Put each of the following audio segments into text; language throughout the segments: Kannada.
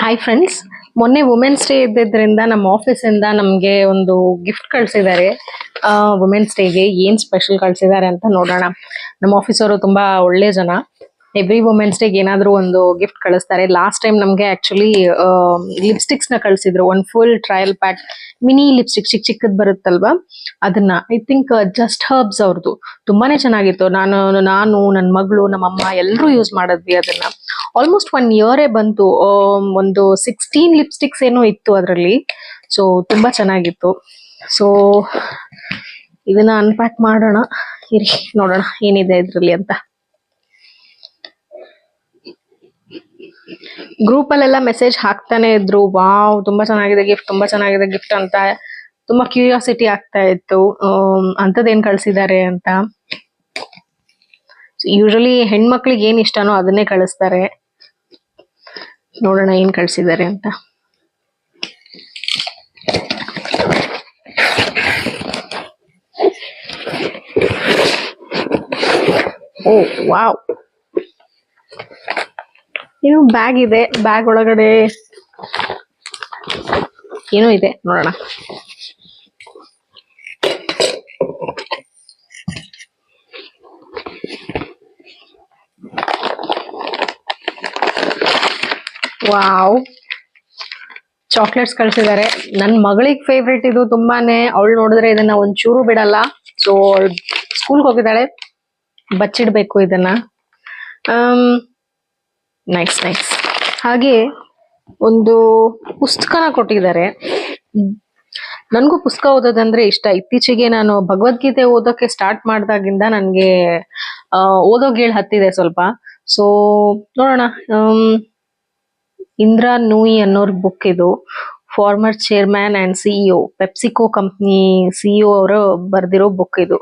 ಹಾಯ್ ಫ್ರೆಂಡ್ಸ್ ಮೊನ್ನೆ ವುಮೆನ್ಸ್ ಡೇ ಇದ್ದಿದ್ದರಿಂದ ನಮ್ಮ ಆಫೀಸಿಂದ ನಮಗೆ ಒಂದು ಗಿಫ್ಟ್ ಕಳಿಸಿದ್ದಾರೆ. ವುಮೆನ್ಸ್ ಡೇಗೆ ಏನು ಸ್ಪೆಷಲ್ ಕಳಿಸಿದ್ದಾರೆ ಅಂತ ನೋಡೋಣ. ನಮ್ಮ ಆಫೀಸವರು ತುಂಬ ಒಳ್ಳೆ ಜನ. ಎವ್ರಿ ವುಮೆನ್ಸ್ ಡೇಗೆ ಏನಾದರೂ ಒಂದು ಗಿಫ್ಟ್ ಕಳಿಸ್ತಾರೆ. ಲಾಸ್ಟ್ ಟೈಮ್ ನಮಗೆ ಆ್ಯಕ್ಚುಲಿ ಲಿಪ್ಸ್ಟಿಕ್ಸ್ನ ಕಳಿಸಿದ್ರು. ಒಂದು full trial pack mini lipstick ಚಿಕ್ಕ ಚಿಕ್ಕದ್ ಬರುತ್ತಲ್ವಾ? ಅದನ್ನ ಐ ಥಿಂಕ್ ಜಸ್ಟ್ ಹರ್ಬ್ಸ್ ಅವ್ರದ್ದು ತುಂಬಾನೇ ಚೆನ್ನಾಗಿತ್ತು. ನಾನು ನಾನು ನನ್ನ ಮಗಳು, ನಮ್ಮಮ್ಮ ಎಲ್ಲರೂ ಯೂಸ್ ಮಾಡಿದ್ವಿ ಅದನ್ನ. ಆಲ್ಮೋಸ್ಟ್ ಒನ್ ಇಯರೇ ಬಂತು ಒಂದು ಸಿಕ್ಸ್ಟೀನ್ ಲಿಪ್ಸ್ಟಿಕ್ಸ್ ಏನೋ ಇತ್ತು ಅದರಲ್ಲಿ. ಸೊ ತುಂಬಾ ಚೆನ್ನಾಗಿತ್ತು. ಸೊ ಇದನ್ನ ಅನ್ಪ್ಯಾಕ್ ಮಾಡೋಣ. ಇರಿ, ನೋಡೋಣ ಏನಿದೆ ಇದ್ರಲ್ಲಿ ಅಂತ. ಗ್ರೂಪ್ ಅಲ್ಲೆಲ್ಲ ಮೆಸೇಜ್ ಹಾಕ್ತಾನೆ ಇದ್ರು. ವಾವ್ ತುಂಬಾ ಚೆನ್ನಾಗಿದೆ ಗಿಫ್ಟ್ ತುಂಬಾ ಚೆನ್ನಾಗಿದೆ ಗಿಫ್ಟ್ ಅಂತ. ತುಂಬಾ ಕ್ಯೂರಿಯಾಸಿಟಿ ಆಗ್ತಾ ಇತ್ತು. ಅಂತದೇನ್ ಕಳ್ಸಿದ್ದಾರೆ ಅಂತ. ಯೂಶಲಿ ಹೆಣ್ಮಕ್ಳಿಗೆ ಏನ್ ಇಷ್ಟನೋ ಅದನ್ನೇ ಕಳಿಸ್ತಾರೆ. ನೋಡೋಣ ಏನು ಕಳಿಸಿದ್ದಾರೆ ಅಂತ. Oh wow. ಏನು ಬ್ಯಾಗ್ ಇದೆ ಬ್ಯಾಗ್ ಒಳಗಡೆ ಏನೋ ಇದೆ ನೋಡೋಣ. ವಾವ್ ಚಾಕ್ಲೇಟ್ಸ್ ಕಳ್ಸಿದ್ದಾರೆ ನನ್ ಮಗಳಿಗೆ ಫೇವ್ರೇಟ್ ಇದು ತುಂಬಾನೇ. ಅವಳು ನೋಡಿದ್ರೆ ಇದನ್ನ ಒಂಚೂರು ಬಿಡಲ್ಲ. ಸೊ ಸ್ಕೂಲ್ಗೆ ಹೋಗಿದ್ದಾಳೆ. ಬಚ್ಚಿಡ್ಬೇಕು ಇದನ್ನ. ನೈಸ್ ನೈಸ್ ಹಾಗೆ ಒಂದು ಪುಸ್ತಕನ ಕೊಟ್ಟಿದ್ದಾರೆ. ನನಗೂ ಪುಸ್ತಕ ಓದೋದಂದ್ರೆ ಇಷ್ಟ. ಇತ್ತೀಚೆಗೆ ನಾನು ಭಗವದ್ಗೀತೆ ಓದೋಕೆ ಸ್ಟಾರ್ಟ್ ಮಾಡಿದಾಗಿಂದ ನನಗೆ ಓದೋ ಗೇಳ್ ಹತ್ತಿದೆ ಸ್ವಲ್ಪ. ಸೊ ನೋಡೋಣ. ಆಮ್, ಇಂದ್ರಾ ನೂಯಿ ಅನ್ನೋರ್ ಬುಕ್ ಇದು. Former chairman and CEO PepsiCo company CEO ಅವರು ಬರ್ದಿರೋ ಬುಕ್ ಇದು.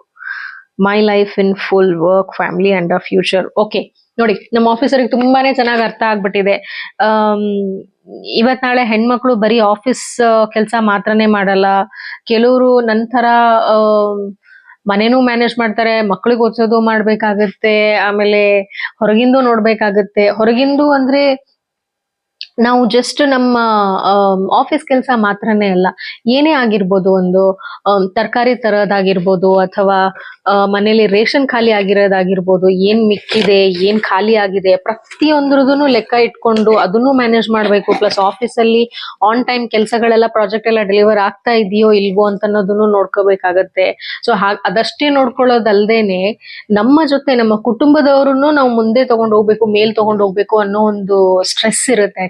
My life in full work family and a future okay ನೋಡಿ, ನಮ್ಮ ಆಫೀಸರಿಗೆ ತುಂಬಾನೇ ಚೆನ್ನಾಗಿ ಅರ್ಥ ಆಗ್ಬಿಟ್ಟಿದೆ. ಇವತ್ ನಾಳೆ ಹೆಣ್ಮಕ್ಳು ಬರೀ ಆಫೀಸ್ ಕೆಲಸ ಮಾತ್ರನೇ ಮಾಡಲ್ಲ. ಕೆಲವರು ನಂತರ ಮನೇನೂ ಮ್ಯಾನೇಜ್ ಮಾಡ್ತಾರೆ, ಮಕ್ಳಿಗೆ ಓದಿಸೋದು ಮಾಡ್ಬೇಕಾಗತ್ತೆ, ಆಮೇಲೆ ಹೊರಗಿಂದು ನೋಡ್ಬೇಕಾಗತ್ತೆ. ಹೊರಗಿಂದು ಅಂದ್ರೆ ನಾವು ಜಸ್ಟ್ ನಮ್ಮ ಆಫೀಸ್ ಕೆಲಸ ಮಾತ್ರನೇ ಅಲ್ಲ, ಏನೇ ಆಗಿರ್ಬೋದು ಒಂದು ತರಕಾರಿ ತರೋದಾಗಿರ್ಬೋದು ಅಥವಾ ಮನೇಲಿ ರೇಷನ್ ಖಾಲಿ ಆಗಿರೋದಾಗಿರ್ಬೋದು, ಏನ್ ಮಿಕ್ಕಿದೆ, ಏನ್ ಖಾಲಿ ಆಗಿದೆ ಪ್ರತಿಯೊಂದ್ರದೂ ಲೆಕ್ಕ ಇಟ್ಕೊಂಡು ಅದನ್ನು ಮ್ಯಾನೇಜ್ ಮಾಡ್ಬೇಕು. ಪ್ಲಸ್ ಆಫೀಸ್ ಅಲ್ಲಿ ಆನ್ ಟೈಮ್ ಕೆಲಸಗಳೆಲ್ಲ ಪ್ರಾಜೆಕ್ಟ್ ಎಲ್ಲ ಡೆಲಿವರ್ ಆಗ್ತಾ ಇದೆಯೋ ಇಲ್ವೋ ಅಂತ ಅನ್ನೋದನ್ನು ನೋಡ್ಕೋಬೇಕಾಗತ್ತೆ ಸೊ ಅದಷ್ಟೇ ನೋಡ್ಕೊಳ್ಳೋದಲ್ದೇನೆ ನಮ್ಮ ಜೊತೆ ನಮ್ಮ ಕುಟುಂಬದವ್ರನ್ನು ನಾವು ಮುಂದೆ ತಗೊಂಡು ಹೋಗ್ಬೇಕು, ಮೇಲ್ ತಗೊಂಡು ಹೋಗ್ಬೇಕು ಅನ್ನೋ ಒಂದು ಸ್ಟ್ರೆಸ್ ಇರುತ್ತೆ.